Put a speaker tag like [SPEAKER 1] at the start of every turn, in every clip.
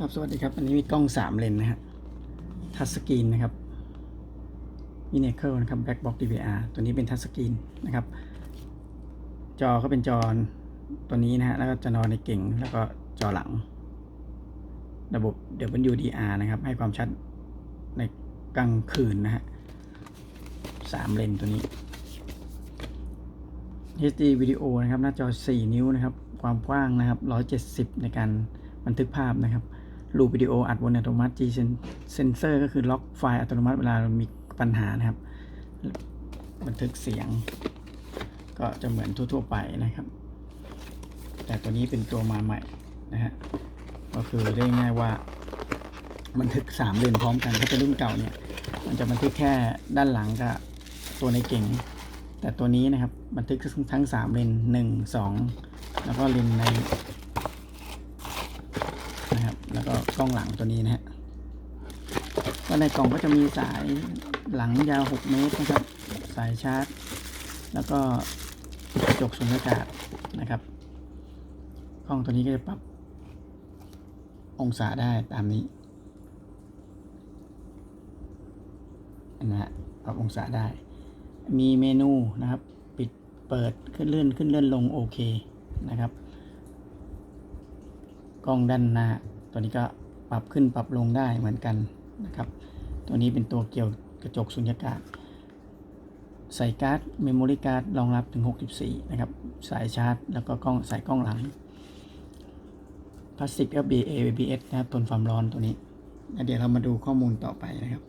[SPEAKER 1] ครับสวัสดีครับ อันนี้มีกล้องสามเลนนะฮะทัชสกรีนนะครับมิเนเคิลนะครับแบ็กบ็อก DVR ตัวนี้เป็นทัชสกรีนนะครับ จอก็เป็นจอตัวนี้นะฮะแล้วก็จะนอนในเก่งแล้วก็จอหลัง ระบบ WDR นะครับ ให้ความชัดในกลางคืนนะฮะสามเลนตัวนี้ HD วิดีโอนะครับ หน้าจอ 4 นิ้วนะครับ ความกว้างนะครับ 170 ในการบันทึกภาพนะครับ รูปวิดีโออัดวนอัตโนมัติ G Sensor ก็คือล็อกไฟล์อัตโนมัติเวลาเรามีปัญหานะครับ บันทึกเสียง ก็จะเหมือนทั่ว ๆ ไปนะครับ แต่ตัวนี้เป็นตัวมาใหม่นะฮะก็คือเรียกง่ายว่าบันทึกสามเลนพร้อมกันถ้าเป็นรุ่นเก่าเนี่ย มันจะบันทึกแค่ด้านหลังกับตัวในเก่ง แต่ตัวนี้นะครับบันทึกทั้งสามเลนหนึ่งสองแล้วก็เลนใน นะครับ แล้วก็กล้องหลังตัวนี้นะฮะก็ในกล่องก็จะมีสายหลังยาว 6 เมตรนะครับ สายชาร์จ แล้วก็กระจกสุญญากาศนะครับกล้องตัวนี้ก็จะปรับองศาได้ตามนี้นะฮะปรับองศาได้ มีเมนูนะครับ ปิดเปิดขึ้นเลื่อนขึ้นเลื่อนลงโอเคนะครับ กล้องด้านหน้า ตัวนี้ก็ปรับขึ้นปรับลงได้เหมือนกันนะครับ ตัวนี้เป็นตัวเกี่ยวกระจกสุญญากาศ ใส่การ์ดเมมโมรี่การ์ดรองรับถึง 64 นะครับ สายชาร์จ แล้วก็กล้องสายกล้องหลังพลาสติก FBA ABS นะครับทนความร้อนตัวนี้เดี๋ยวเรามาดูข้อมูลต่อไปนะครับ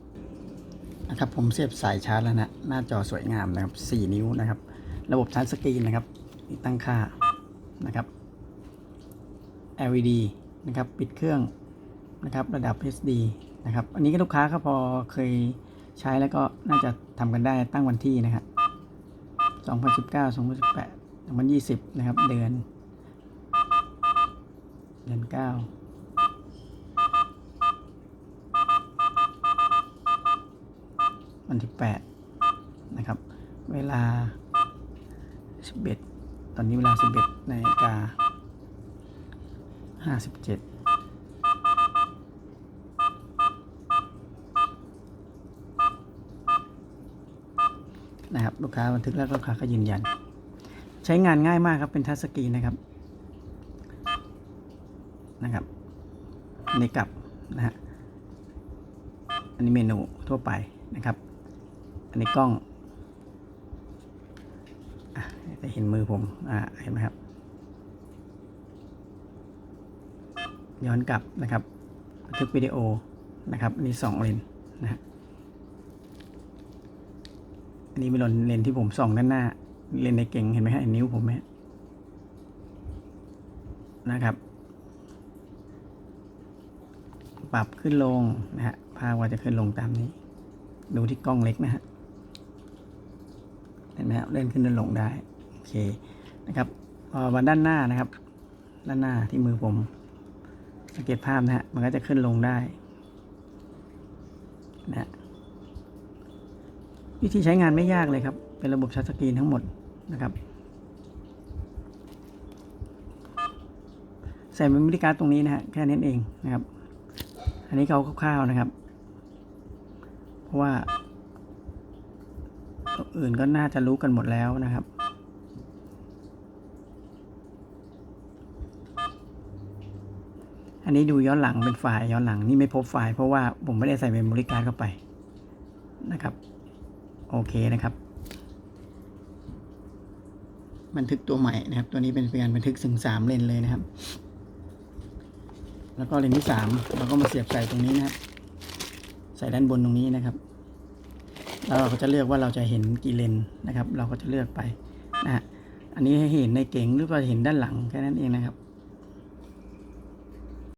[SPEAKER 1] นะครับ ผมเสียบสายชาร์จแล้วนะ หน้าจอสวยงามนะครับ 4 นิ้วนะครับ ระบบทัชสกรีนนะครับ ตั้งค่านะครับ LED นะครับปิดเครื่องนะครับระดับ HD นะครับอันนี้ก็ลูกค้าก็พอเคยใช้แล้วก็น่าจะทำกันได้ตั้งวันที่นะครับ2019 2018 2020 นะครับ เดือน เดือนเก้าวันที่แปดนะครับ เวลาสิบเอ็ดตอนนี้เวลาสิบเอ็ดนาฬิกา ห้าสิบเจ็ดนะครับลูกค้าบันทึกแล้วลูกค้าก็ยืนยัน ใช้งานง่ายมากครับเป็นทัชสกรีนนะครับนะครับอันนี้กลับนะฮะอันนี้เมนูทั่วไปนะครับ อันนี้กล้องอะจะเห็นมือผมอ่าเห็นไหมครับ ย้อนกลับนะครับบันทึกวิดีโอนะครับอันนี้สองเลนนะฮะอันนี้เป็นเลนที่ผมส่องด้านหน้า เลนในเก่งเห็นไหมฮะเห็นนิ้วผมไหมฮะนะครับ ปรับขึ้นลงนะฮะภาพว่าจะขึ้นลงตามนี้ ดูที่กล้องเล็กนะฮะเห็นไหมครับเลื่อนขึ้นเลื่อนลงได้โอเคนะครับพอมาด้านหน้านะครับ ด้านหน้าที่มือผม สังเกตภาพนะฮะ มันก็จะขึ้นลงได้นะฮะวิธีใช้งานไม่ยากเลยครับ เป็นระบบชัตสกรีนทั้งหมดนะครับ ใส่เมมโมรี่การ์ดตรงนี้นะฮะ แค่นั้นเองนะครับ อันนี้เขาคร่าวๆนะครับ เพราะว่าตัวอื่นก็น่าจะรู้กันหมดแล้วนะครับ อันนี้ดูย้อนหลังเป็นไฟล์ย้อนหลังนี่ไม่พบไฟล์เพราะว่าผมไม่ได้ใส่เมมโมรี่การ์ดเข้าไปนะครับ โอเคนะครับ บันทึกตัวใหม่นะครับ ตัวนี้เป็นการบันทึกถึงสามเลนเลยนะครับ แล้วก็เลนที่สามเราก็มาเสียบใส่ตรงนี้นะครับ ใส่ด้านบนตรงนี้นะครับแล้วเราก็จะเลือกว่าเราจะเห็นกี่เลนนะครับ เราก็จะเลือกไปนะฮะอันนี้ให้เห็นในเก๋งหรือว่าเห็นด้านหลังแค่นั้นเองนะครับ